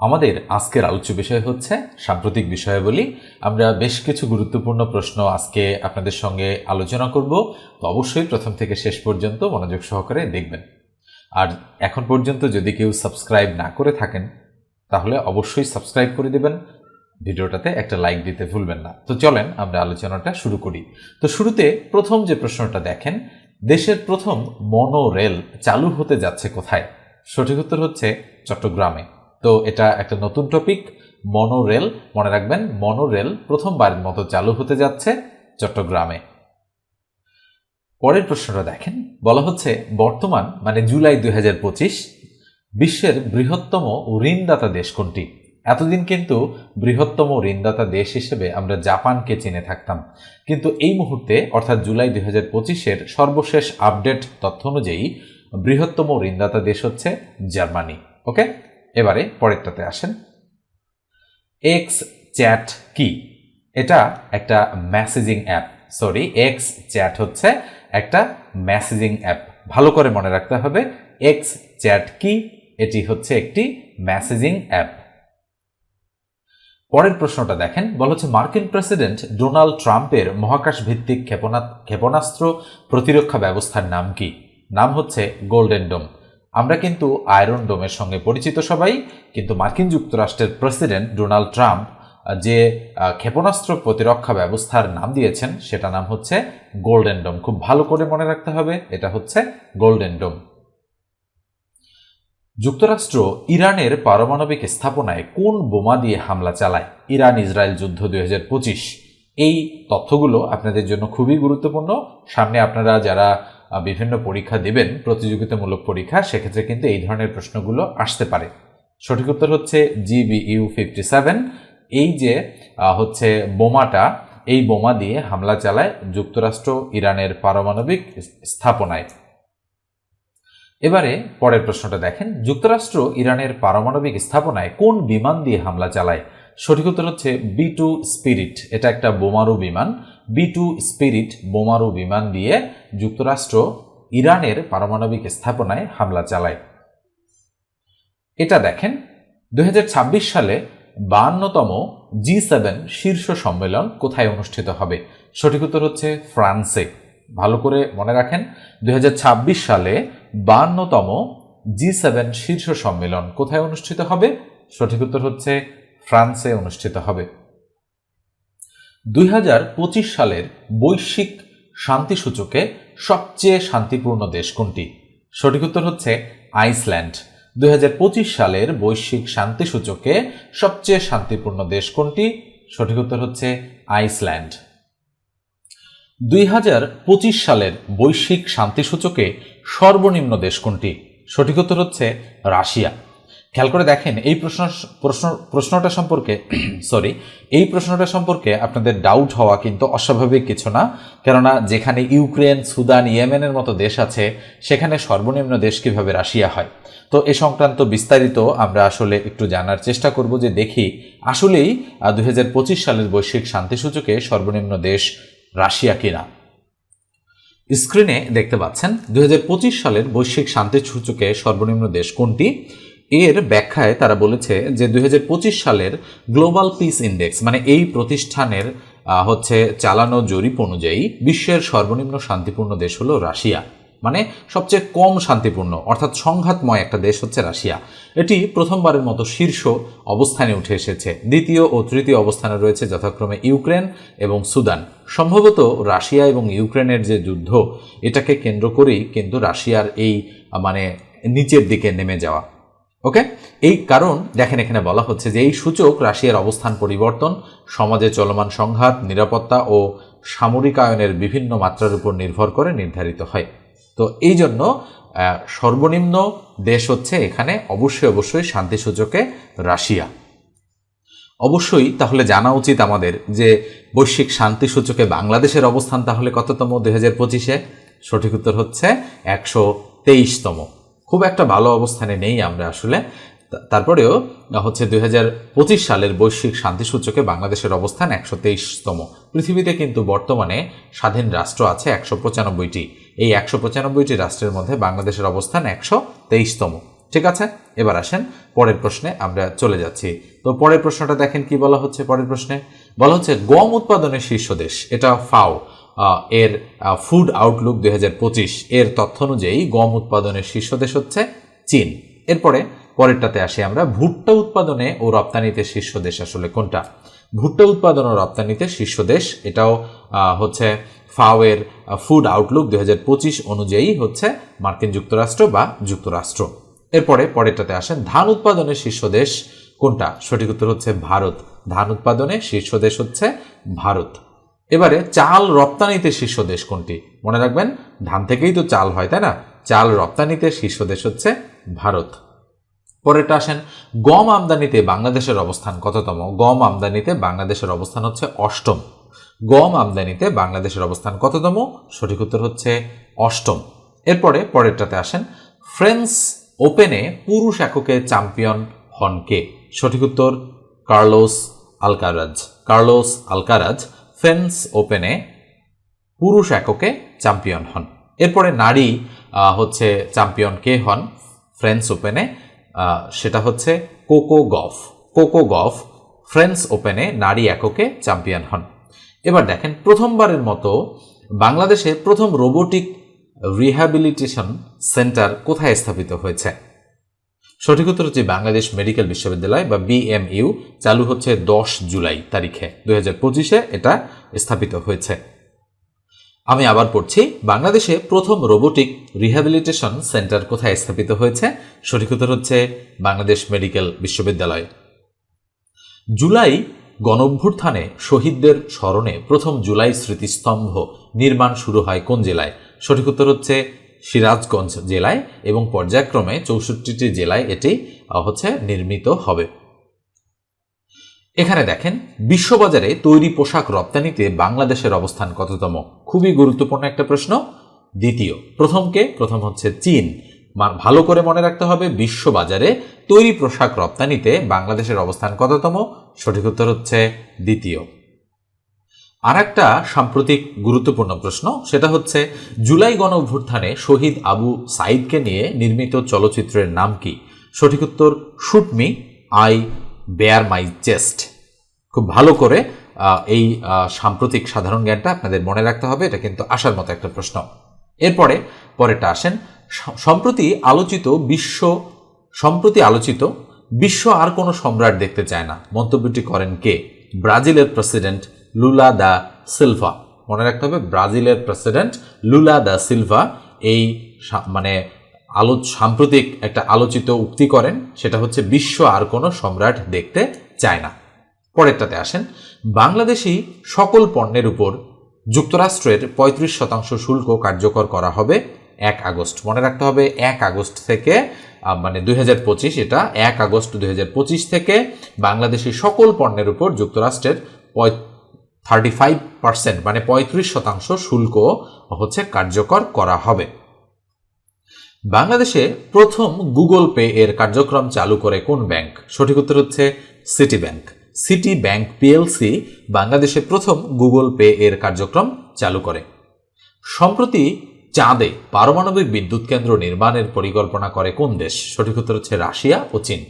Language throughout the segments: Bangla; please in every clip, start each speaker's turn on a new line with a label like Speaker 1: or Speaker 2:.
Speaker 1: আমাদের আজকের আলোচ্য বিষয় হচ্ছে সাম্প্রতিক বিষয়াবলী। আমরা বেশ কিছু গুরুত্বপূর্ণ প্রশ্ন আজকে আপনাদের সঙ্গে আলোচনা করব। তো অবশ্যই প্রথম থেকে শেষ পর্যন্ত মনোযোগ সহকারে দেখবেন। আর এখন পর্যন্ত যদি কেউ সাবস্ক্রাইব না করে থাকেন, তাহলে অবশ্যই সাবস্ক্রাইব করে দেবেন। ভিডিওটাতে একটা লাইক দিতে ভুলবেন না। তো চলেন আমরা আলোচনাটা শুরু করি। তো শুরুতে প্রথম যে প্রশ্নটা দেখেন, দেশের প্রথম মনো রেল চালু হতে যাচ্ছে কোথায়? সঠিক উত্তর হচ্ছে চট্টগ্রামে। তো এটা একটা নতুন টপিক মনো রেল মনে রাখবেন মনো রেল প্রথমবারের মতো চালু হতে যাচ্ছে চট্টগ্রামে। পরের প্রশ্নটা দেখেন, বলা হচ্ছে বর্তমান মানে জুলাই দুই বিশ্বের বৃহত্তম ঋণদাতা দেশ কোনটি? এতদিন কিন্তু বৃহত্তম ঋণদাতা দেশ হিসেবে আমরা জাপানকে চিনে থাকতাম। কিন্তু এই মুহূর্তে, অর্থাৎ জুলাই দুই হাজার পঁচিশের সর্বশেষ আপডেট তথ্য অনুযায়ী বৃহত্তম ঋণদাতা দেশ হচ্ছে জার্মানি, ওকে? এবারে পরেরটাতে আসেন। এক্স চ্যাট কি? এটা একটা messaging app sorry X chat হচ্ছে একটা মেসেজিং অ্যাপ ভালো করে মনে রাখতে হবে এক্স চ্যাট কি? এটি হচ্ছে একটি মেসেজিং অ্যাপ পরের প্রশ্নটা দেখেন, বলা হচ্ছে মার্কিন প্রেসিডেন্ট ডোনাল্ড ট্রাম্পের মহাকাশ ভিত্তিক ক্ষেপণা, ক্ষেপণাস্ত্র প্রতিরক্ষা ব্যবস্থার নাম কি? নাম হচ্ছে গোল্ডেন ডোম। আমরা কিন্তু আয়রন ডোমের সঙ্গে পরিচিত সবাই, কিন্তু মার্কিন যুক্তরাষ্ট্রের প্রেসিডেন্ট ডোনাল্ড ট্রাম্প যে ক্ষেপণাস্ত্র প্রতিরক্ষা ব্যবস্থার নাম দিয়েছেন, সেটা নাম হচ্ছে গোল্ডেন ডোম খুব ভালো করে মনে রাখতে হবে, এটা হচ্ছে গোল্ডেন ডোম যুক্তরাষ্ট্র ইরানের পারমাণবিক স্থাপনায় কোন বোমা দিয়ে হামলা চালায়? ইরান ইসরায়েল যুদ্ধ দুই হাজার পঁচিশ। এই তথ্যগুলো আপনাদের জন্য খুবই গুরুত্বপূর্ণ। সামনে আপনারা যারা বিভিন্ন পরীক্ষা দেবেন, প্রতিযোগিতামূলক পরীক্ষা, সেক্ষেত্রে কিন্তু এই ধরনের প্রশ্নগুলো আসতে পারে। সঠিক উত্তর হচ্ছে জিবিইউ ফিফটি সেভেন এই যে হচ্ছে বোমাটা, এই বোমা দিয়ে হামলা চালায় যুক্তরাষ্ট্র, ইরানের পারমাণবিক স্থাপনায়। এবারে পরের প্রশ্নটা দেখেন। যুক্তরাষ্ট্র, ইরানের পারমাণবিক স্থাপনায় কোন বিমান দিয়ে হামলা চালায়? সঠিক উত্তর হচ্ছে বি টু স্পিরিট এটা একটা বোমারু বিমান। বি টু স্পিরিট বোমারু বিমান দিয়ে যুক্তরাষ্ট্র ইরানের পারমাণবিক স্থাপনায় হামলা চালায়। এটা দেখেন দু হাজার ছাব্বিশ সালে বাহান্নতম জি সেভেন শীর্ষ সম্মেলন কোথায় অনুষ্ঠিত হবে? সঠিক উত্তর হচ্ছে ফ্রান্সে। ভালো করে মনে রাখেন, দুই হাজার ছাব্বিশ সালে বাহান্নতম জি সেভেন শীর্ষ সম্মেলন কোথায় অনুষ্ঠিত হবে? সঠিক উত্তর হচ্ছে ফ্রান্সে অনুষ্ঠিত হবে। দুই হাজার পঁচিশ সালের বৈশ্বিক শান্তি সূচকে সবচেয়ে শান্তিপূর্ণ দেশ কোনটি? সঠিক উত্তর হচ্ছে আইসল্যান্ড। দুই হাজার পঁচিশ সালের বৈশ্বিক শান্তি সূচকে সবচেয়ে শান্তিপূর্ণ দেশ কোনটি? সঠিক উত্তর হচ্ছে আইসল্যান্ড। দুই হাজার পঁচিশ সালের বৈশ্বিক শান্তি সূচকে সর্বনিম্ন দেশ কোনটি? সঠিক উত্তর হচ্ছে রাশিয়া। খেয়াল করে দেখেন, এই প্রশ্ন প্রশ্ন, প্রশ্নটা সম্পর্কে সরি এই প্রশ্নটা সম্পর্কে আপনাদের ডাউট হওয়া কিন্তু অস্বাভাবিক কিছু না। কেননা যেখানে ইউক্রেন, সুদান, ইয়েমেনের মতো দেশ আছে, সেখানে সর্বনিম্ন দেশ কীভাবে রাশিয়া হয়? তো এ সংক্রান্ত বিস্তারিত আমরা আসলে একটু জানার চেষ্টা করব যে দেখি, আসলেই দুই হাজার পঁচিশ সালের বৈশ্বিক শান্তি সূচকে সর্বনিম্ন দেশ রাশিয়া কিনা? স্ক্রিনে দেখতে পাচ্ছেন, দুই হাজার পঁচিশ সালের বৈশ্বিক শান্তি সূচকে সর্বনিম্ন দেশ কোনটি? এর ব্যাখ্যায় তারা বলেছে যে দুই হাজার পঁচিশ সালের গ্লোবাল পিস ইন্ডেক্স মানে এই প্রতিষ্ঠানের হচ্ছে চালানো জরিপ অনুযায়ী বিশ্বের সর্বনিম্ন শান্তিপূর্ণ দেশ হলো রাশিয়া। মানে সবচেয়ে কম শান্তিপূর্ণ, অর্থাৎ সংঘাতময় একটা দেশ হচ্ছে রাশিয়া। এটি প্রথমবারের মতো শীর্ষ অবস্থানে উঠে এসেছে। দ্বিতীয় ও তৃতীয় অবস্থানে রয়েছে যথাক্রমে ইউক্রেন এবং সুদান। সম্ভবত রাশিয়া এবং ইউক্রেনের যে যুদ্ধ, এটাকে কেন্দ্র করেই কিন্তু রাশিয়ার এই মানে নিচের দিকে নেমে যাওয়া। ওকে এই কারণ দেখেন এখানে বলা হচ্ছে যে এই সূচক রাশিয়ার অবস্থান পরিবর্তন, সমাজে চলমান সংঘাত, নিরাপত্তা ও সামরিকায়নের বিভিন্ন মাত্রার উপর নির্ভর করে নির্ধারিত হয়। তো এই জন্য সর্বনিম্ন দেশ হচ্ছে এখানে অবশ্যই অবশ্যই শান্তি সূচকে রাশিয়া। অবশ্যই তাহলে জানা উচিত আমাদের যে বৈশ্বিক শান্তি সূচকে বাংলাদেশের অবস্থান তাহলে কততম? দুই হাজার পঁচিশে। সঠিক উত্তর হচ্ছে একশো তেইশতম। খুব একটা ভালো অবস্থানে নেই আমরা আসলে। তারপরেও হচ্ছে দুই হাজার পঁচিশ সালের বৈশ্বিক শান্তি সূচকে বাংলাদেশের অবস্থান একশো তেইশতম। পৃথিবীতে কিন্তু বর্তমানে স্বাধীন রাষ্ট্র আছে একশো পঁচানব্বইটি। এই একশো পঁচানব্বইটি রাষ্ট্রের মধ্যে বাংলাদেশের অবস্থান একশো তেইশতম। ঠিক আছে? এবার আসেন পরের প্রশ্নে আমরা চলে যাচ্ছি। তো পরের প্রশ্নটা দেখেন কি বলা হচ্ছে পরের প্রশ্নে? বলা হচ্ছে গম উৎপাদনের শীর্ষ দেশ, এটা ফাও। এর ফুড আউটলুক দুই হাজার পঁচিশ। এর তথ্য অনুযায়ী গম উৎপাদনের শীর্ষ দেশ হচ্ছে চীন। এরপরে পরেরটাতে আসি আমরা। ভুট্টা উৎপাদনে ও রপ্তানিতে শীর্ষ দেশ আসলে কোনটা? ভুট্টা উৎপাদন ও রপ্তানিতে শীর্ষ দেশ এটাও হচ্ছে ফাওয়ের ফুড আউটলুক দুই হাজার পঁচিশ অনুযায়ী হচ্ছে মার্কিন যুক্তরাষ্ট্র বা যুক্তরাষ্ট্র। এরপরে পরেরটাতে আসেন, ধান উৎপাদনের শীর্ষ দেশ কোনটা? সঠিক উত্তর হচ্ছে ভারত। ধান উৎপাদনে শীর্ষ দেশ হচ্ছে ভারত। এবারে চাল রপ্তানিতে শীর্ষ দেশ কোনটি? মনে রাখবেন, ধান থেকেই তো চাল হয়, তাই না? চাল রপ্তানিতে শীর্ষ দেশ হচ্ছে ভারত। পরেরটা আসেন, গম আমদানিতে বাংলাদেশের অবস্থান কততম? গম আমদানিতে বাংলাদেশের অবস্থান হচ্ছে অষ্টম। গম আমদানিতে বাংলাদেশের অবস্থান কততম? সঠিক উত্তর হচ্ছে অষ্টম। এরপরে পরেরটাতে আসেন, ফ্রেন্স ওপেনে পুরুষ এককে চ্যাম্পিয়ন হন কে? সঠিক উত্তর, Carlos Alcaraz. Carlos Alcaraz French ওপেনে পুরুষ এককে চ্যাম্পিয়ন হন। এরপরে নারী হচ্ছে চ্যাম্পিয়ন কে হন? ফ্রেঞ্চ ওপেনে সেটা হচ্ছে Coco Gauff. Coco Gauff French ওপেনে নারী এককে চ্যাম্পিয়ন হন। এবার দেখেন, প্রথমবারের মতো বাংলাদেশে প্রথম রোবোটিক রিহ্যাবিলিটেশন সেন্টার কোথায় স্থাপিত হয়েছে? সঠিক উত্তর হচ্ছে বাংলাদেশ মেডিকেল বিশ্ববিদ্যালয় বা বিএমইউ। চালু হচ্ছে দশ জুলাই তারিখে। হাজার পঁচিশে এটা স্থাপিত হয়েছে। আমি আবার পড়ছি, বাংলাদেশে প্রথম রোবোটিক রিহ্যাবিলিটেশন সেন্টার কোথায় স্থাপিত হয়েছে? সঠিক উত্তর হচ্ছে বাংলাদেশ মেডিকেল বিশ্ববিদ্যালয়। জুলাই গণঅভ্যুত্থানে শহীদদের স্মরণে প্রথম জুলাই স্মৃতিস্তম্ভ নির্মাণ শুরু হয় কোন জেলায়? সঠিক উত্তর হচ্ছে সিরাজগঞ্জ জেলায় এবং পর্যায়ক্রমে চৌষট্টিটি জেলায় এটি হচ্ছে নির্মিত হবে। এখানে দেখেন, বিশ্ববাজারে তৈরি পোশাক রপ্তানিতে বাংলাদেশের অবস্থান কততম? খুবই গুরুত্বপূর্ণ একটা প্রশ্ন। দ্বিতীয়, প্রথমকে, প্রথম হচ্ছে চীন। ভালো করে মনে রাখতে হবে, বিশ্ববাজারে তৈরি পোশাক রপ্তানিতে বাংলাদেশের অবস্থান কততম? সঠিক উত্তর হচ্ছে দ্বিতীয়। আর একটা সাম্প্রতিক গুরুত্বপূর্ণ প্রশ্ন, সেটা হচ্ছে, জুলাই গণ অভ্যুত্থানে শহীদ আবু সাইদকে নিয়ে নির্মিত চলচ্চিত্রের নাম কি? সঠিক উত্তর, shoot me, I bare my chest. খুব ভালো করে এই সাম্প্রতিক সাধারণ জ্ঞানটা আপনাদের মনে রাখতে হবে, এটা কিন্তু আসার মতো একটা প্রশ্ন। এরপরে, পরেরটা আসেন সম্প্রতি আলোচিত বিশ্ব, সম্প্রতি আলোচিত বিশ্ব আর কোনো সম্রাট দেখতে চায় না। মন্তব্যটি করেন কে? ব্রাজিলের প্রেসিডেন্ট লুলা দা সিলভা। মনে রাখতে হবে ব্রাজিলের প্রেসিডেন্ট লুলা দা সিলভা এই মানে আলো, সাম্প্রতিক একটা আলোচিত উক্তি করেন, সেটা হচ্ছে বিশ্ব আর কোনো সম্রাট দেখতে চায় না। পরেরটাতে আসেন, বাংলাদেশি সকল পণ্যের উপর যুক্তরাষ্ট্রের পঁয়ত্রিশ শতাংশ শুল্ক কার্যকর করা হবে এক আগস্ট। মনে রাখতে হবে এক আগস্ট থেকে মানে দুই হাজার পঁচিশ, এটা এক আগস্ট দুই হাজার পঁচিশ থেকে বাংলাদেশি সকল পণ্যের উপর যুক্তরাষ্ট্রের থার্টি ফাইভ পার্সেন্ট মানে পঁয়ত্রিশ শতাংশ শুল্ক হচ্ছে কার্যকর করা হবে। বাংলাদেশে প্রথম গুগল পে এর কার্যক্রম চালু করে কোন ব্যাংক? সঠিক উত্তর হচ্ছে City Bank City Bank PLC বাংলাদেশে প্রথম গুগল পে এর কার্যক্রম চালু করে। সম্প্রতি চাঁদে পারমাণবিক বিদ্যুৎ কেন্দ্র নির্মাণের পরিকল্পনা করে কোন দেশ? সঠিক উত্তর হচ্ছে রাশিয়া ও চীন।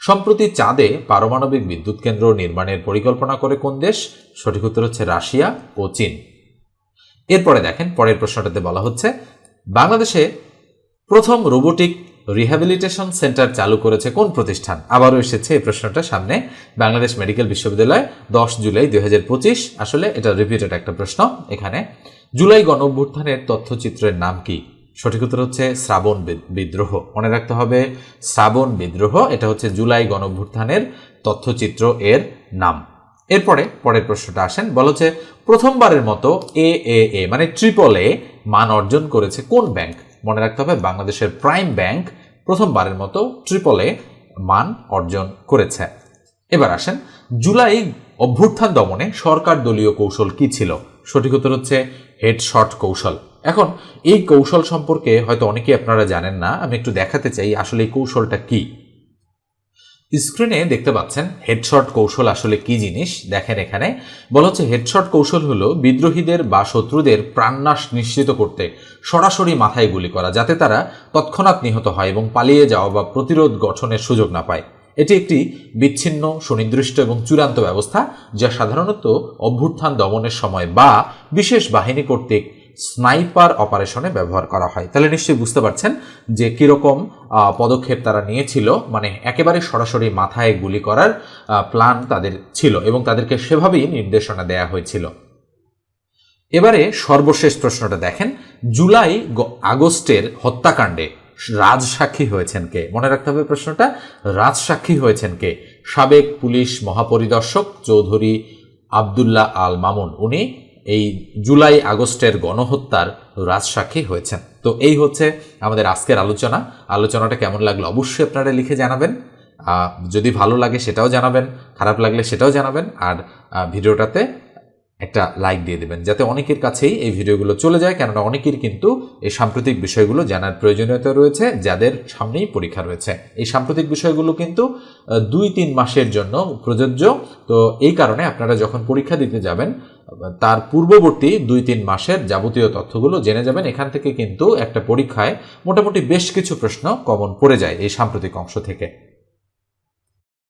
Speaker 1: সম্প্রতি চাঁদে পারমাণবিক বিদ্যুৎ কেন্দ্র নির্মাণের পরিকল্পনা করে কোন দেশ? সঠিক উত্তর হচ্ছে রাশিয়া ও চীন। এরপরে দেখেন, পরের প্রশ্নটাতে বলা হচ্ছে, বাংলাদেশে প্রথম রোবোটিক রিহ্যাবিলিটেশন সেন্টার চালু করেছে কোন প্রতিষ্ঠান? আবারও এসেছে এই প্রশ্নটা সামনে। বাংলাদেশ মেডিকেল বিশ্ববিদ্যালয়, দশ জুলাই দু হাজার পঁচিশ। আসলে এটা রিপিটেড একটা প্রশ্ন এখানে। জুলাই গণ অভ্যুত্থানের তথ্যচিত্রের নাম কি? সঠিক উত্তর হচ্ছে শ্রাবণ বিদ্রোহ। মনে রাখতে হবে, শ্রাবণ বিদ্রোহ, এটা হচ্ছে জুলাই গণ অভ্যুত্থানের তথ্যচিত্র এর নাম। এরপরে পরের প্রশ্নটা আসেন, বলা হচ্ছে প্রথমবারের মতো এ এ এ মানে ট্রিপল এ মান অর্জন করেছে কোন ব্যাংক? মনে রাখতে হবে বাংলাদেশের প্রাইম ব্যাংক প্রথমবারের মতো ট্রিপল এ মান অর্জন করেছে। এবার আসেন, জুলাই অভ্যুত্থান দমনে সরকার দলীয় কৌশল কি ছিল? সঠিক উত্তর হচ্ছে হেডশট কৌশল। এখন, এই কৌশল সম্পর্কে হয়তো অনেকেই আপনারা জানেন না, আমি একটু দেখাতে চাই আসলে এই কৌশলটা কি। স্ক্রিনে দেখতে পাচ্ছেন, হেডশট কৌশল আসলে কি জিনিস? দেখেন এখানে, বলা হচ্ছে হেডশট কৌশল হলো বিদ্রোহীদের বা শত্রুদের প্রাণনাশ নিশ্চিত করতে সরাসরি মাথায় গুলি করা, যাতে তারা তৎক্ষণাৎ নিহত হয় এবং পালিয়ে যাওয়া বা প্রতিরোধ গঠনের সুযোগ না পায়। এটি একটি বিচ্ছিন্ন, সুনির্দিষ্ট এবং চূড়ান্ত ব্যবস্থা, যা সাধারণত অভ্যুত্থান দমনের সময় বা বিশেষ বাহিনী কর্তৃক স্নাইপার অপারেশনে ব্যবহার করা হয়। তাহলে নিশ্চয়ই বুঝতে পারছেন যে কীরকম পদক্ষেপ তারা নিয়েছিল। মানে একেবারে সরাসরি মাথায় গুলি করার প্ল্যান তাদের ছিল এবং তাদেরকে সেভাবেই নির্দেশনা দেয়া হয়েছিল। এবারে সর্বশেষ প্রশ্নটা দেখেন। জুলাই আগস্টের হত্যাকাণ্ডে রাজসাক্ষী হয়েছেন কে? মনে রাখতে হবে প্রশ্নটা। রাজসাক্ষী হয়েছেন কে? সাবেক পুলিশ মহাপরিদর্শক চৌধুরী আবদুল্লাহ আল মামুন। উনি এই জুলাই আগস্টের গণহত্যার রাজসাক্ষী হয়েছেন। তো এই হচ্ছে আমাদের আজকের আলোচনা। আলোচনাটা কেমন লাগল অবশ্যই আপনারা লিখে জানাবেন। যদি ভালো লাগে সেটাও জানাবেন, খারাপ লাগলে সেটাও জানাবেন। আর ভিডিওটাতে একটা লাইক দিয়ে দেবেন, যাতে অনেকের কাছেই এই ভিডিওগুলো চলে যায়। কেননা অনেকের কিন্তু এই সাম্প্রতিক বিষয়গুলো জানার প্রয়োজনীয়তা রয়েছে, যাদের সামনেই পরীক্ষা রয়েছে। এই সাম্প্রতিক বিষয়গুলো কিন্তু দুই তিন মাসের জন্য প্রযোজ্য। তো এই কারণে আপনারা যখন পরীক্ষা দিতে যাবেন, তার পূর্ববর্তী দুই তিন মাসের যাবতীয় তথ্যগুলো জেনে যাবেন। এখান থেকে কিন্তু একটা পরীক্ষায় মোটামুটি বেশ কিছু প্রশ্ন কমন পড়ে যায় এই সাম্প্রতিক অংশ থেকে।